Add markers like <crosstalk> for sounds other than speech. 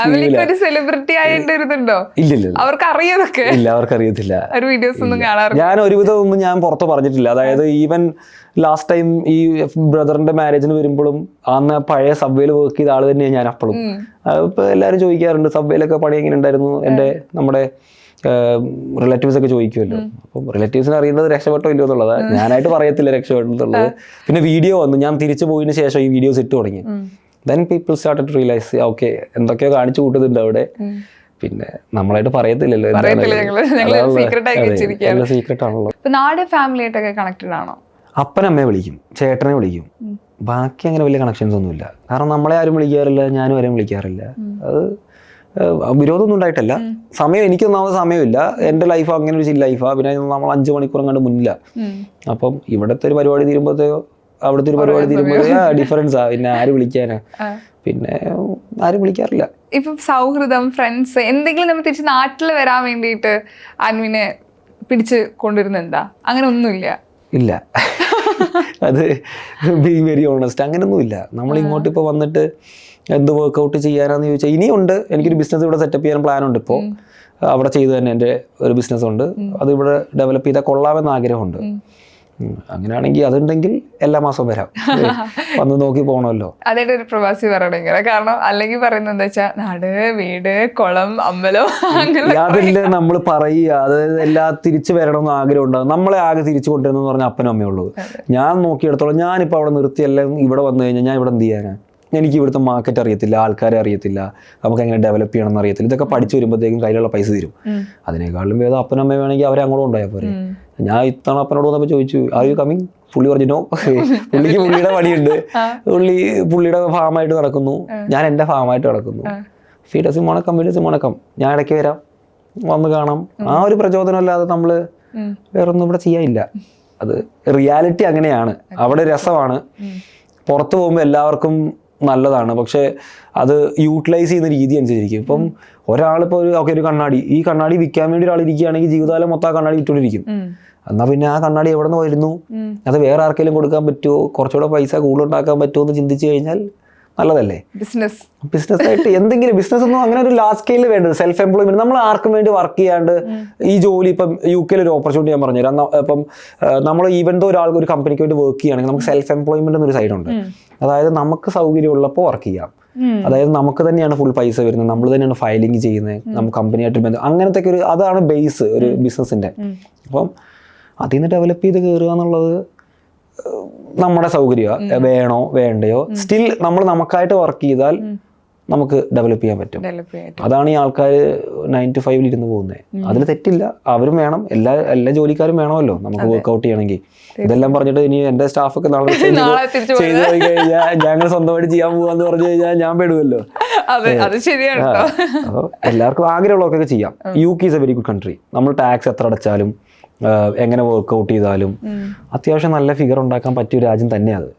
ഫാമിലിക്ക് ഒരു സെലിബ്രിറ്റി ആയിട്ടുണ്ടോ ഇല്ലില്ല ഇല്ല അറിയതൊക്കെ ഇല്ല. അവർക്ക് അറിയത്തില്ല ഒരു വീഡിയോസ് ഒന്നും കാണാറില്ല. ഞാൻ ഒരുവിധം ഒന്നും ഞാൻ പുറത്ത് പറഞ്ഞിട്ടില്ല. അതായത് ഈവൻ ലാസ്റ്റ് ടൈം ഈ ബ്രദറിന്റെ മാരേജിന് വരുമ്പോഴും അന്ന് പഴയ സബ്വേയിൽ വർക്ക് ചെയ്ത ആൾ തന്നെയാണ് ഞാൻ അപ്പോഴും ഇപ്പൊ എല്ലാരും ചോദിക്കാറുണ്ട് സബ്വേയിലൊക്കെ പണി എങ്ങനെ ഉണ്ടായിരുന്നു? എന്റെ നമ്മുടെ റിലേറ്റീവ്സ് ഒക്കെ ചോദിക്കുമല്ലോ. അപ്പം റിലേറ്റീവ്സിന് അറിയേണ്ടത് രക്ഷപ്പെട്ടോ ഇല്ലയോ എന്നുള്ളത്. ഞാനായിട്ട് പറയത്തില്ല രക്ഷപ്പെട്ടെന്നുള്ളത് പിന്നെ വീഡിയോ വന്നു. ഞാൻ തിരിച്ചു പോയതിനു ശേഷം ഈ വീഡിയോസ് ഇട്ട് തുടങ്ങി. Then people start to realise okay എന്തൊക്കെയോ കാണിച്ചു കൂട്ടുന്നുണ്ട് അവിടെ. പിന്നെ നമ്മളായിട്ട് പറയത്തില്ലല്ലോ. സീക്രട്ട് ആണല്ലോ. നാട് ഫാമിലി ആയിട്ടൊക്കെ കണക്റ്റഡ് ആണോ? അപ്പനമ്മയെ വിളിക്കും ചേട്ടനെ വിളിക്കും. ബാക്കി അങ്ങനെ വലിയ കണക്ഷൻസ് ഒന്നുമില്ല. കാരണം നമ്മളെ ആരും വിളിക്കാറില്ല ഞാനും ആരും വിളിക്കാറില്ല. അത് വിരോധമൊന്നും ഉണ്ടായിട്ടല്ല. സമയം എനിക്ക് ഒന്നാമത് സമയമില്ല. എന്റെ ലൈഫ് അങ്ങനെ ഒരു ലൈഫാണ് പിന്നെ നമ്മൾ അഞ്ച് മണിക്കൂർ അങ്ങോട്ട് മുന്നില്ല. അപ്പം ഇവിടുത്തെ ഒരു പരിപാടി തീരുമ്പോഴത്തേക്കോ അവിടുത്തെ ഒരു പരിപാടി തീരുമ്പോഴേ ഡിഫറൻസ് ആ പിന്നെ ആര് വിളിക്കാനാ? പിന്നെ ആരും വിളിക്കാറില്ല. ഇപ്പം സൗഹൃദം ഫ്രണ്ട്സ് എന്തെങ്കിലും നമ്മൾ തിരിച്ച് നാട്ടിൽ വരാൻ വേണ്ടിയിട്ട് അൻവിനെ പിടിച്ച് കൊണ്ടുവരുന്ന എന്താ അങ്ങനെ ഒന്നുമില്ല. ഇല്ല. അത് ബി വെരി ഓണസ്റ്റ് അങ്ങനെയൊന്നുമില്ല നമ്മൾ ഇങ്ങോട്ട് ഇപ്പോൾ വന്നിട്ട് എന്ത് വർക്കൗട്ട് ചെയ്യാനാന്ന് ചോദിച്ചാൽ ഇനിയുണ്ട്. എനിക്കൊരു ബിസിനസ് ഇവിടെ സെറ്റപ്പ് ചെയ്യാൻ പ്ലാൻ ഉണ്ട് ഇപ്പോൾ അവിടെ ചെയ്തു തന്നെ എന്റെ ഒരു ബിസിനസ് ഉണ്ട്. അത് ഇവിടെ ഡെവലപ്പ് ചെയ്താൽ കൊള്ളാമെന്ന് ആഗ്രഹമുണ്ട്. അങ്ങനെയാണെങ്കിൽ അതുണ്ടെങ്കിൽ എല്ലാ മാസവും വരാം. വന്ന് നോക്കി പോകണമല്ലോ അതായിട്ട് ഒരു പ്രവാസി പറയണെങ്കിൽ കാരണം അല്ലെങ്കിൽ പറയുന്നത് എന്താ വെച്ചാൽ നാട് വീട് കുളം അമ്പലം അതില്ല നമ്മൾ പറയുക. അതായത് എല്ലാ തിരിച്ചു വരണമെന്ന് ആഗ്രഹം ഉണ്ടാകും നമ്മളെ ആകെ തിരിച്ചു കൊണ്ടുവരുന്നെന്ന് പറഞ്ഞാൽ അപ്പനും അമ്മയുള്ളൂ ഞാൻ നോക്കിയെടുത്തോളം ഞാനിപ്പോൾ അവിടെ നിർത്തിയല്ല ഇവിടെ വന്നു കഴിഞ്ഞാൽ ഞാൻ ഇവിടെ എന്ത് ചെയ്യാനാ? എനിക്ക് ഇവിടുത്തെ മാർക്കറ്റ് അറിയത്തില്ല ആൾക്കാരെ അറിയത്തില്ല നമുക്ക് എങ്ങനെ ഡെവലപ്പ് ചെയ്യണം എന്ന് അറിയത്തില്ല. ഇതൊക്കെ പഠിച്ചു വരുമ്പോഴത്തേക്കും കയ്യിലുള്ള പൈസ തരും. അതിനേക്കാളും ഭേദം അപ്പനും അമ്മയും വേണമെങ്കിൽ അവരെ അങ്ങോട്ട് ഉണ്ടായാൽ പോരെ. ഞാൻ ഇത്തവണ അപ്പനോട് വന്നപ്പോൾ ചോദിച്ചു ആർ യു കമ്മിങ് പുള്ളി പറഞ്ഞു നോ <laughs> പുള്ളിക്ക് പുള്ളിയുടെ പണിയുണ്ട്. <laughs> പുള്ളി പുള്ളിയുടെ ഫാമായിട്ട് നടക്കുന്നു. ഞാൻ എന്റെ ഫാമായിട്ട് നടക്കുന്നു. ഫീഡസ് മുണക്കം ഫീഡസ് മുണക്കം ഞാൻ ഇടയ്ക്ക് വരാം വന്ന് കാണാം. ആ ഒരു പ്രചോദനം അല്ലാതെ നമ്മൾ വേറൊന്നും ഇവിടെ ചെയ്യാനില്ല. അത് റിയാലിറ്റി അങ്ങനെയാണ്. അവിടെ രസമാണ്. പുറത്തു പോകുമ്പോൾ എല്ലാവർക്കും നല്ലതാണ്. പക്ഷേ അത് യൂട്ടിലൈസ് ചെയ്യുന്ന രീതി അനുസരിച്ചിരിക്കും ഇപ്പം ഒരാളിപ്പോൾ ഒരു ഒക്കെ ഒരു കണ്ണാടി. ഈ കണ്ണാടി വിൽക്കാൻ വേണ്ടി ഒരാൾ ഇരിക്കുകയാണെങ്കിൽ ജീവിതകാലം മൊത്തം ആ കണ്ണാടി ഇട്ടുകൊണ്ടിരിക്കും ഉം. എന്നാൽ പിന്നെ ആ കണ്ണാടി എവിടെ നിന്ന് വരുന്നു. അത് വേറെ ആർക്കെങ്കിലും കൊടുക്കാൻ പറ്റുമോ കുറച്ചുകൂടെ പൈസ കൂടുതൽ ഉണ്ടാക്കാൻ പറ്റുമോ എന്ന് ചിന്തിച്ചു കഴിഞ്ഞാൽ നല്ലതല്ലേ? ബിസിനസ് ബിസിനസ് ആയിട്ട് എന്തെങ്കിലും ബിസിനസ് ഒന്നും അങ്ങനെ ഒരു ലാർജ് സ്കെയിലിൽ വേണ്ടത്. സെൽഫ് എംപ്ലോയ്മെന്റ് നമ്മൾ ആർക്കും വേണ്ടി വർക്ക് ചെയ്യാണ്ട് ഈ ജോലി ഇപ്പം യു കെയിൽ ഒരു ഓപ്പർച്യൂണിറ്റി ഞാൻ പറഞ്ഞുതരാം. തരാം ഇപ്പം നമ്മൾ ഈവൻ ദോ ഒരാൾക്ക് ഒരു കമ്പനിക്ക് വേണ്ടി വർക്ക് ചെയ്യുകയാണെങ്കിൽ നമുക്ക് സെൽഫ് എംപ്ലോയ്മെന്റ് എന്നൊരു സൈഡ് ഉണ്ട്. അതായത് നമുക്ക് സൗകര്യം ഉള്ളപ്പോൾ വർക്ക് ചെയ്യാം അതായത് നമുക്ക് തന്നെയാണ് ഫുൾ പൈസ വരുന്നത്. നമ്മൾ തന്നെയാണ് ഫയലിംഗ് ചെയ്യുന്നത്. നമുക്ക് കമ്പനിയായിട്ട് ബന്ധം അങ്ങനത്തെ ഒരു അതാണ് ബേസ് ഒരു ബിസിനസിന്റെ അപ്പം അതിൽ നിന്ന് ഡെവലപ്പ് ചെയ്ത് കയറുക എന്നുള്ളത് നമ്മുടെ സൗകര്യമാണ് വേണോ വേണ്ടയോ സ്റ്റിൽ നമ്മൾ നമുക്കായിട്ട് വർക്ക് ചെയ്താൽ നമുക്ക് ഡെവലപ്പ് ചെയ്യാൻ പറ്റും. അതാണ് ഈ ആൾക്കാർ നയൻ ടു ഫൈവിൽ ഇരുന്ന് പോകുന്നത് അതിൽ തെറ്റില്ല. അവരും വേണം. എല്ലാ എല്ലാ ജോലിക്കാരും വേണമല്ലോ നമുക്ക് വർക്ക്ഔട്ട് ചെയ്യണമെങ്കിൽ. ഇതെല്ലാം പറഞ്ഞിട്ട് ഇനി എന്റെ സ്റ്റാഫൊക്കെ <laughs> നാളെ ചെയ്ത് പോയി. കഴിഞ്ഞാൽ ഞങ്ങൾ സ്വന്തമായിട്ട് ചെയ്യാൻ പോവാന്ന് പറഞ്ഞു കഴിഞ്ഞാൽ ഞാൻ പെടുമല്ലോ അതെ ശരിയാണ് അപ്പോൾ എല്ലാവർക്കും ആഗ്രഹമുള്ളവർക്കൊക്കെ ചെയ്യാം. U K is a very good country നമ്മൾ ടാക്സ് എത്ര അടച്ചാലും എങ്ങനെ വർക്ക്ഔട്ട് ചെയ്താലും അത്യാവശ്യം നല്ല ഫിഗർ ഉണ്ടാക്കാൻ പറ്റിയ രാജ്യം തന്നെയാണ് അത്.